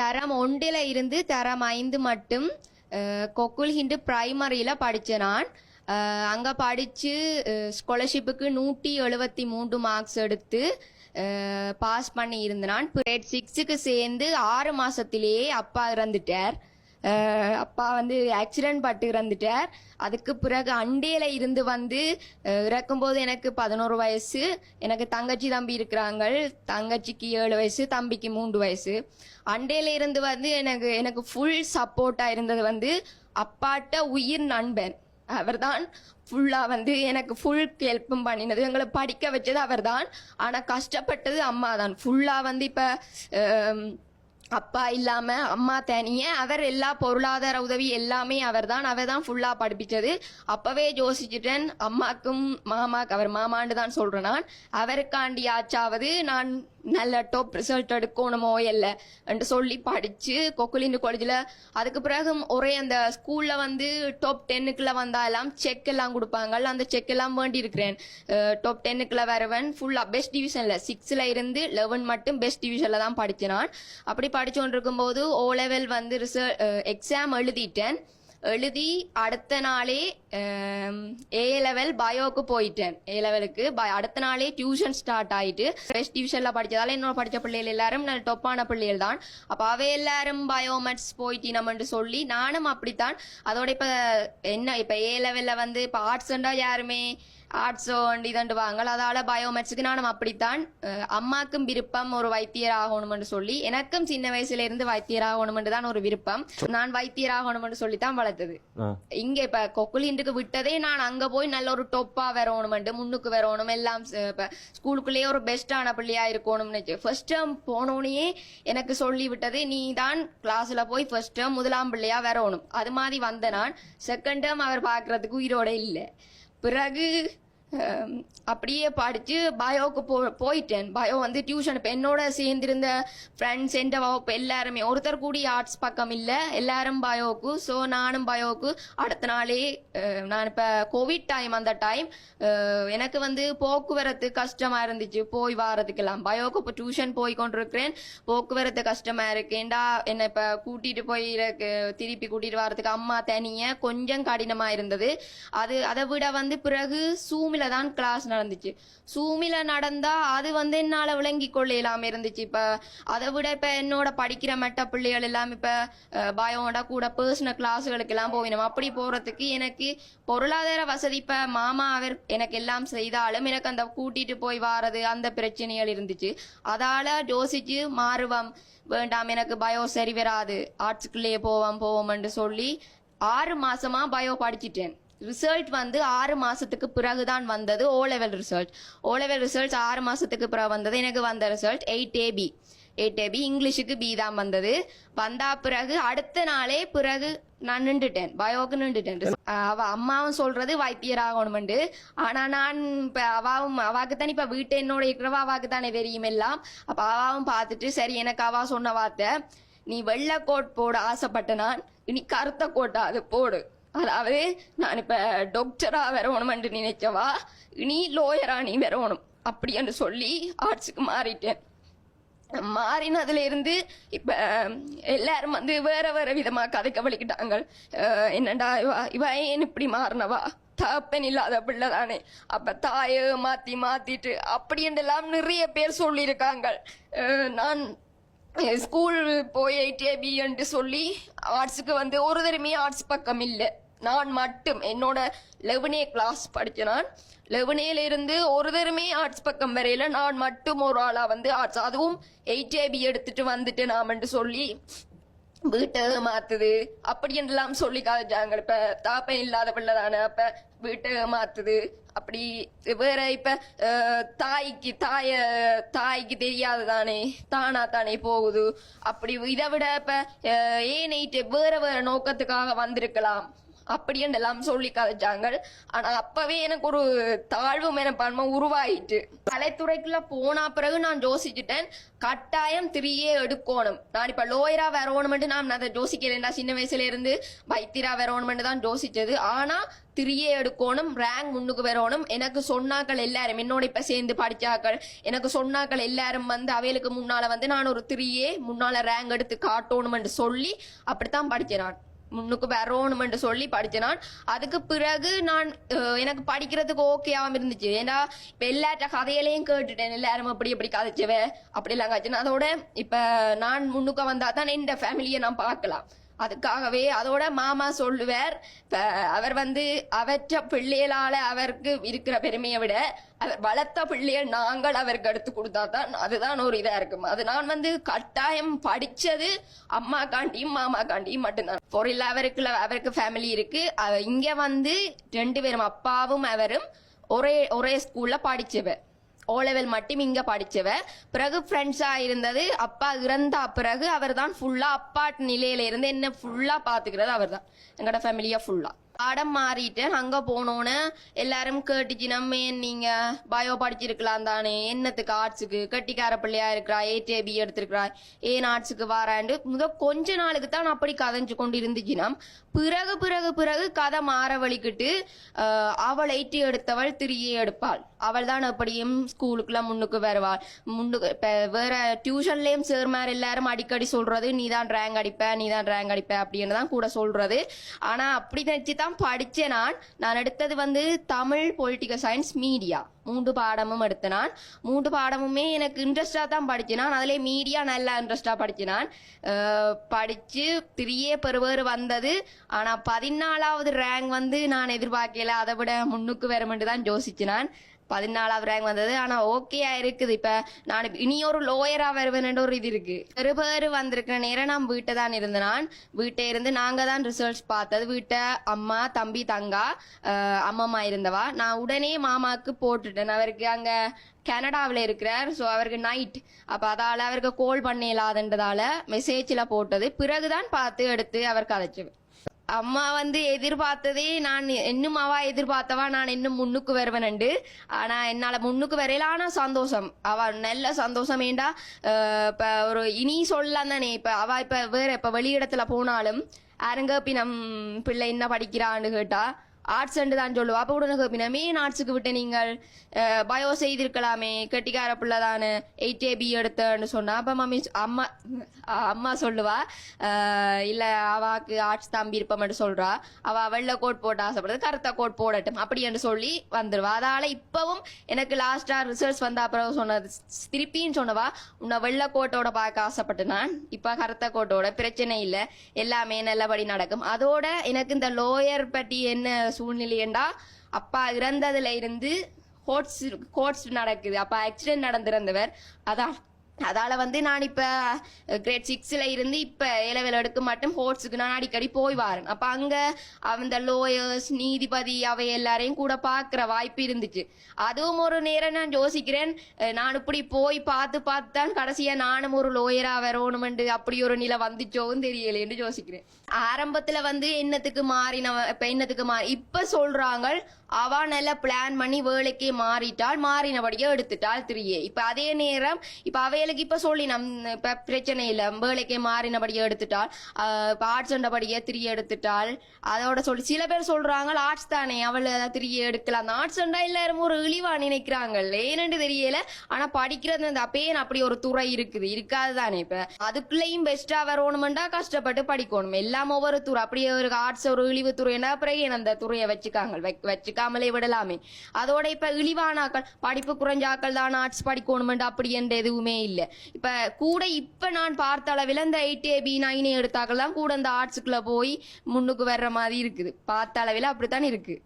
தரம் ஒன்றில் இருந்து தரம் ஐந்து மட்டும் கொக்குல் ஹிண்டு பிரைமரியில் படித்தேன் நான். அங்கே படித்து ஸ்காலர்ஷிப்புக்கு நூற்றி எழுபத்தி மூன்று மார்க்ஸ் எடுத்து பாஸ் பண்ணி இருந்தேன் நான். கிரேட் சிக்ஸுக்கு சேர்ந்து ஆறு மாதத்திலேயே அப்பா இறந்துட்டார். அப்பா வந்து ஆக்சிடென்ட் பட்டு இறந்துட்டார். அதுக்கு பிறகு அண்டேல இருந்து வந்து இறக்கும்போது எனக்கு பதினோரு வயசு. எனக்கு தங்கச்சி தம்பி இருக்கிறாங்க தங்கச்சிக்கு ஏழு வயசு தம்பிக்கு மூன்று வயசு. அண்டேல இருந்து வந்து எனக்கு எனக்கு ஃபுல் சப்போர்ட்டா இருந்தது வந்து அப்பாட்ட உயிர் நண்பன் அவர்தான் ஃபுல்லா வந்து எனக்கு ஃபுல் ஹெல்ப்பும் பண்ணினது. எங்களை படிக்க வச்சது அவர்தான். ஆனா கஷ்டப்பட்டது அம்மா தான் ஃபுல்லா வந்து இப்போ அப்பா இல்லாம அம்மா தனிய அவர் எல்லா பொருளாதார உதவி எல்லாமே அவர் தான் அவர் தான் ஃபுல்லா படிப்பிச்சது. அப்பவே யோசிச்சுட்டேன். அம்மாக்கும் மாமாக்கு அவர் மாமான்னு தான் சொல்றேன் நான். அவருக்காண்டி ஆச்சாவது நான் நல்ல டாப் ரிசல்ட் எடுக்கணுமோ இல்லை என்று சொல்லி படிச்சு கொக்குலிண்டு காலேஜில் அதுக்கு பிறகு ஒரே அந்த ஸ்கூலில் வந்து டாப் டென்னுக்குள்ள வந்தாலாம் செக் எல்லாம் கொடுப்பாங்க அந்த செக் எல்லாம் வேண்டி இருக்கிறேன். டாப் டென்னுக்குள்ள வரவன். ஃபுல்லாக பெஸ்ட் டிவிஷனில் சிக்ஸில் இருந்து லெவன் மட்டும் பெஸ்ட் டிவிஷனில் தான் படித்தேன் நான். அப்படி படிச்சு கொண்டிருக்கும் போது ஓ லெவல் வந்து ரிசல் எக்ஸாம் எழுதிட்டேன். எழுதி அடுத்த நாளே ஏ லெவல் பயோக்கு போயிட்டேன். ஏ லெவலுக்கு அடுத்த நாளே டியூஷன் ஸ்டார்ட் ஆயிட்டு ஃபர்ஸ்ட் டியூஷன்ல படிச்சதால என்னோட படிச்ச பிள்ளைகள் எல்லாரும் நல்ல டொப்பான பிள்ளைகள் தான். அப்ப அவை எல்லாரும் பயோமெட்ஸ் போயிட்டினம்னு சொல்லி நானும் அப்படித்தான். அதோட இப்ப என்ன இப்ப ஏ லெவல்ல வந்து இப்ப ஆர்ட்ஸ்ண்டா யாருமே? ஆர்ட்ஸோ இதண்டு வாங்கல். அதால பயோமெட்ஸுக்கு நானும் அப்படித்தான். அம்மாக்கும் விருப்பம் ஒரு வைத்தியர் ஆகணும்னு சொல்லி எனக்கும் சின்ன வயசுல இருந்து வைத்தியர் ஆகணும்னு தான் ஒரு விருப்பம். நான் வைத்தியர் ஆகணும்னு சொல்லி தான் வளர்த்தது. இங்க இப்ப கொக்குலிண்டுக்கு விட்டதே நான் அங்க போய் நல்ல ஒரு டொப்பா வரணும்ட்டு முன்னுக்கு வரணும் எல்லாம் இப்ப ஸ்கூலுக்குள்ளேயே ஒரு பெஸ்டான பிள்ளையா இருக்கணும்னு ஃபர்ஸ்ட் டேர்ம் போனோடனே எனக்கு சொல்லி விட்டது நீ தான் கிளாஸ்ல போய் ஃபர்ஸ்ட் டேர்ம் முதலாம் பிள்ளையா வரணும். அது மாதிரி வந்த நான். செகண்ட் டேர்ம் அவர் பாக்குறதுக்கு உயிரோட இல்லை. பிறகு ஹம், அப்படியே படித்து பயோக்கு போ போயிட்டேன். பயோ வந்து டியூஷன் இப்போ என்னோட சேர்ந்திருந்த ஃப்ரெண்ட்ஸ் எந்த வகுப்பு எல்லாருமே ஒருத்தர் கூடி ஆர்ட்ஸ் பக்கம் இல்லை எல்லாரும் பயோக்கு ஸோ நானும் பயோக்கு அடுத்த நாளே நான் இப்போ கோவிட் டைம் அந்த டைம் எனக்கு வந்து போக்குவரத்து கஷ்டமாக இருந்துச்சு. போய் வாரதுக்கெல்லாம் பயோவுக்கு இப்போ டியூஷன் போய் கொண்டிருக்கிறேன். போக்குவரத்து கஷ்டமாக இருக்கேன்டா என்னை இப்போ கூட்டிகிட்டு போய் திருப்பி கூட்டிகிட்டு வரதுக்கு அம்மா தனியாக கொஞ்சம் கடினமாக இருந்தது. அது அதை விட வந்து பிறகு சூமில் தான் கிளாஸ் நடந்துச்சு. சூமில நடந்தா அது வந்து என்னால விளங்கி கொள்ளையெல்லாம் இருந்துச்சு. இப்ப அதை விட இப்ப என்னோட படிக்கிற மெட்ட பிள்ளைகள் எல்லாம் இப்ப பயோட கூட பர்சனல் கிளாஸுகளுக்கெல்லாம் எல்லாம் அப்படி போறதுக்கு எனக்கு பொருளாதார வசதி இப்போ மாமா அவர் எனக்கு எல்லாம் செய்தாலும் எனக்கு அந்த கூட்டிட்டு போய் வாரது அந்த பிரச்சனைகள் இருந்துச்சு. அதால யோசிச்சு மாறுவம். வேண்டாம் எனக்கு பயோ சரி வராது. ஆர்ட்ஸுக்குள்ளேயே போவோம் போவோம்னு சொல்லி ஆறு மாசமா பயோ படிச்சிட்டேன். ரிசல்ட் வந்து ஆறு மாதத்துக்கு பிறகு தான் வந்தது. O level result O level result ஆறு மாதத்துக்கு பிறகு வந்தது. எனக்கு வந்த result eight A B eight A B இங்கிலீஷுக்கு B தான் வந்தது. வந்தா பிறகு அடுத்த நாளே பிறகு நான் நின்றுட்டேன். பயோக்கு நின்றுட்டேன். அவ அம்மாவும் சொல்றது வைத்தியர் ஆகணும்ண்டு ஆனா நான் இப்ப அவாவும் அவாக்கு தானே இப்ப வீட்டு என்னோட இருக்கிறவா அவாக்கு தானே தெரியும் எல்லாம். அப்ப அவாவும் பார்த்துட்டு சரி எனக்கு அவா சொன்ன வார்த்தை நீ வெள்ளை கோட் போட ஆசைப்பட்ட நான் இனி கருத்த கோட்டா அது போடு. அதாவது நான் இப்ப டாக்டரா வரணும்னு நினைச்சவா இனி லோயரா நீ வரணும். அப்படின்னு சொல்லி ஆர்ட்ஸுக்கு மாறிட்டேன். மாறினதுல இருந்து இப்ப எல்லாரும் வந்து வேற வேற விதமா கதைக்க வலிக்கிட்டாங்க என்னடா இவா இவா ஏன் இப்படி மாறினவா? தப்பன் இல்லாத பிள்ளை தானே. அப்ப தாயை மாத்தி மாத்திட்டு அப்படின்றெல்லாம் நிறைய பேர் சொல்லியிருக்காங்க நான் ஸ்கூல் போய் ஐடிஐபி என்று சொல்லி ஆர்ட்ஸுக்கு வந்து ஒரு தடமே ஆர்ட்ஸ் பக்கம் இல்லை. நான் மட்டும் என்னோட லெவனே கிளாஸ் படிச்சினான். லெவனேல இருந்து ஒரு தடமே ஆர்ட்ஸ் பக்கம் வரையில நான் மட்டும் ஒரு ஆளா வந்து ஆர்ட்ஸ் அதுவும் ஐடிஐபி எடுத்துட்டு வந்துட்டு நாமன்ட்டு சொல்லி வீட்டை மாத்துது. அப்படி என்றெல்லாம் சொல்லி காய்ச்சாங்க இப்ப தாப்பன் இல்லாத பிள்ளை தானே. அப்ப வீட்டை மாத்துது. அப்படி வேற இப்ப அஹ், தாய்க்கு தாய தாய்க்கு தெரியாது தானே தானா தானே போகுது. அப்படி இதை விட இப்ப அஹ், ஏனைட்டு வேற வேற நோக்கத்துக்காக வந்திருக்கலாம்? அப்படின்னு சொல்லி கதைச்சாங்க ஆனா அப்பவே எனக்கு ஒரு தாழ்வு மனப்பான்மை உருவாயிட்டு கலைத்துறைக்குள்ள போனா பிறகு நான் யோசிச்சுட்டேன் கட்டாயம் திரியே எடுக்கணும். நான் இப்ப லோயரா வரணும்னு நான் அதை யோசிக்கிறேன்டா சின்ன வயசுல இருந்து வைத்திரா வரணும்னு தான் யோசிச்சது. ஆனா திரியே எடுக்கணும் ரேங்க் முன்னுக்கு வரணும் எனக்கு சொன்னாக்கள் எல்லாரும் என்னோட இப்ப சேர்ந்து படிச்சாக்கள். எனக்கு சொன்னாக்கள் எல்லாரும் வந்து அவைகளுக்கு முன்னால வந்து நான் ஒரு திரியே முன்னால ரேங்க் எடுத்து காட்டணும்னு சொல்லி அப்படித்தான் படிச்சேன் நான் முன்னுக்கு வரணும்னு சொல்லி படிச்சேன் நான். அதுக்கு பிறகு நான் எனக்கு படிக்கிறதுக்கு ஓகேவாம இருந்துச்சு. ஏன்னா இப்ப எல்லாற்ற கதையிலையும் கேட்டுட்டேன். எல்லாரும் அப்படி எப்படி கதைச்சவ அப்படிலாம் காய்ச்சினா அதோட இப்ப நான் முன்னுக்கு வந்தா தான் எந்த ஃபேமிலியை நான் பார்க்கலாம். அதுக்காகவே அதோட மாமா சொல்லுவார் அவர் வந்து அவற்ற பிள்ளைகளால அவருக்கு இருக்கிற பெருமையை விட அவர் வளர்த்த பிள்ளைய நாங்கள் அவருக்கு எடுத்து கொடுத்தா தான் அதுதான் ஒரு இதா இருக்கும். அது நான் வந்து கட்டாயம் படிச்சது அம்மா காண்டியும் மாமா காண்டியும் மட்டும்தான். பொருள் அவருக்குள்ள அவருக்கு ஃபேமிலி இருக்கு. அவ- இங்க வந்து ரெண்டு பேரும் அப்பாவும் அவரும் ஒரே ஒரே ஸ்கூல்ல படிச்சவர் ஓ லெவல் மட்டும் இங்க படிச்சவ. பிறகு ஃப்ரெண்ட்ஸா இருந்தது. அப்பா இறந்தா பிறகு அவர் தான் ஃபுல்லா அப்பா நிலையில இருந்து என்ன ஃபுல்லா பாத்துக்கிறது அவர் தான் எங்களோட ஃபேமிலியா ஃபுல்லா பாடம் மாறிட்டு அங்க போனோன்னு எல்லாரும் கேட்டுச்சு நம்ம நீங்க பயோ படிச்சிருக்கலாம் தானே? என்னத்துக்கு ஆர்ட்ஸுக்கு கட்டிக்கார பிள்ளையா இருக்கிறா ஏடிஏபி எடுத்திருக்கிறா ஏன் ஆர்ட்ஸுக்கு வாராண்டு முத கொஞ்ச நாளுக்கு தான் அப்படி கதைஞ்சு கொண்டு இருந்துச்சுன்னா பிறகு பிறகு பிறகு கதை மாற வழிக்கிட்டு அவள் எயிட்டி எடுத்தவள் திரியே எடுப்பாள். அவள் தான் எப்படியும் ஸ்கூலுக்குலாம் முன்னுக்கு வருவாள். முன்னுக்கு இப்போ வேற டியூஷன்லேயும் சேர்மார் எல்லாரும் அடிக்கடி சொல்றது நீ தான் ரேங்க் அடிப்ப நீ தான் ரேங்க் அடிப்ப அப்படின்னு தான் கூட சொல்றது. ஆனா அப்படி நினைச்சு தான் படித்தேன் நான் நான் எடுத்தது வந்து தமிழ் பொலிட்டிக்கல் சயின்ஸ் மீடியா மூன்று பாடமும் எடுத்தேன் நான். மூன்று பாடமுமே எனக்கு இன்ட்ரெஸ்டாக தான் படித்தேன் நான். அதிலே மீடியா நல்லா இன்ட்ரெஸ்டாக படித்தேன் நான். படித்து த்ரீயே திரியே பெறுவேறு வந்தது. ஆனால் பதினாலாவது ரேங்க் வந்து நான் எதிர்பார்க்கல. அதை விட முன்னுக்கு வரமென்று தான் யோசிச்சு நான். பதினாலாவது ரேங்க் வந்தது. ஆனா ஓகேயா இருக்குது. இப்ப நான் இனி ஒரு லோயரா வருவேன் ஒரு இது இருக்கு. பெரு பேர் வந்திருக்கிற நேரம் நான் வீட்டை தான் இருந்தேன் நான். வீட்டை இருந்து நாங்க தான் ரிசல்ட்ஸ் பார்த்தது. வீட்டை அம்மா தம்பி தங்கா அம்மம்மா இருந்தவா. நான் உடனே மாமாவுக்கு போட்டுட்டேன். அவருக்கு அங்க கனடாவில் இருக்கிறார். ஸோ அவருக்கு நைட் அப்போ அதால் அவருக்கு கால் பண்ண இல்லாதன்றதால மெசேஜில் போட்டது. பிறகுதான் பார்த்து எடுத்து அவர் கதைச்சது அம்மா வந்து எதிர்பார்த்ததே நான் இன்னும் அவா எதிர்பார்த்தவா நான் இன்னும் முன்னுக்கு வருவேன்ண்டு. ஆனா என்னால முன்னுக்கு வரையில ஆனா சந்தோஷம். அவ நல்ல சந்தோஷம் ஏண்டா? இப்ப ஒரு இனி சொல்லலாம் தானே. இப்ப அவ இப்ப வேற இப்ப வெளியிடத்துல போனாலும் யாருங்க நம் பிள்ளை என்ன படிக்கிறான்னு கேட்டா ஆர்ட்ஸ் தான் சொல்லுவா. அப்போ உடனே கேப்பினா மெயின் ஆர்ட்ஸுக்கு விட்டு நீங்கள் பயோ செய்திருக்கலாமே கெட்டிக்கார பிள்ளை தானே எயிட் ஏபி எடுத்தேன்னு சொன்னா அப்போ மம்மி அம்மா அம்மா சொல்லுவா இல்லை அவாக்கு ஆர்ட்ஸ் தம்பி விருப்பம்னு சொல்றா. அவ வெள்ளை கோட் போட்டு ஆசைப்படுறது கருத்த கோட் போடட்டும் அப்படி என்று சொல்லி வந்துடுவா அதால இப்பவும் எனக்கு லாஸ்டா ரிசல்ட்ஸ் வந்த அப்புறம் சொன்னது திருப்பின்னு சொன்னவா உன்னை வெள்ளை கோட்டோட பார்க்க ஆசைப்பட்டு நான் இப்போ கருத்த கோட்டோட பிரச்சனை இல்லை எல்லாமே நல்லபடி நடக்கும். அதோட எனக்கு இந்த லோயர் பற்றி என்ன சூழ்நிலையண்டா? அப்பா இறந்ததுல இருந்து கோட்ஸ் கோட்ஸ் நடக்குது. அப்பா ஆக்சிடென்ட் நடந்திருந்தவர். அதான் அதால வந்து நான் இப்ப கிரேட் சிக்ஸ்ல இருந்து இப்ப ஏலவேல் எடுக்க மாட்டேன் ஹோட்ஸுக்கு நான் அடிக்கடி போய் வரேன். அப்ப அங்க அந்த லோயர்ஸ் நீதிபதி அவை எல்லாரையும் கூட பாக்குற வாய்ப்பு இருந்துச்சு. அதுவும் ஒரு நேரம் நான் யோசிக்கிறேன். நான் இப்படி போய் பார்த்து பார்த்து தான் கடைசியா நானும் ஒரு லோயரா வரணுமெண்டு அப்படி ஒரு நிலை வந்துச்சோவும் தெரியலைன்னு யோசிக்கிறேன். ஆரம்பத்துல வந்து என்னத்துக்கு மாறின இப்ப என்னத்துக்கு மாறி இப்ப சொல்றாங்க அவ நல்லா பிளான் பண்ணி வேலைக்கே மாறிட்டாள் மாறினபடியே எடுத்துட்டாள் திரியே. இப்ப அதே நேரம் இப்ப அவைகளுக்கு இப்ப சொல்லி நம் இப்ப பிரச்சனை இல்ல. வேலைக்கே மாறினபடியே எடுத்துட்டாள் ஆர்ட்ஸ் படியே திரி எடுத்துட்டாள் அதோட சொல்லி சில பேர் சொல்றாங்க ஆர்ட்ஸ் தானே அவள் திரிய எடுக்கலாம் அந்த ஆர்ட்ஸ் எல்லாரும் ஒரு இழிவா நினைக்கிறாங்க ஏன்னு தெரியல. ஆனா படிக்கிறது அந்த அப்பயே அப்படி ஒரு துறை இருக்குது. இருக்காது தானே இப்ப. அதுக்குள்ளேயும் பெஸ்டா வரணுமெண்டா கஷ்டப்பட்டு படிக்கணும். எல்லாம் ஒவ்வொரு துறை. அப்படியே ஒரு ஆர்ட்ஸ் ஒரு இழிவு துறைனா பிறகு ஏன் அந்த துறையை வச்சுக்காங்க வச்சுக்காமலே விடலாமே. அதோட இப்ப இழிவானாக்கள் படிப்பு குறைஞ்சாக்கள் தான் ஆர்ட்ஸ் படிக்கணுமெண்டா அப்படி என்ற எதுவுமே இல்லை. இப்போ கூட இப்போ நான் பார்த்த அளவில் இந்த எயிட் ஏ பி நைன் எடுத்தாக்கெல்லாம் கூட இந்த ஆர்ட்ஸுக்குள்ளே போய் முன்னுக்கு வர்ற மாதிரி இருக்குது. பார்த்த அளவில் அப்படித்தான் இருக்கு.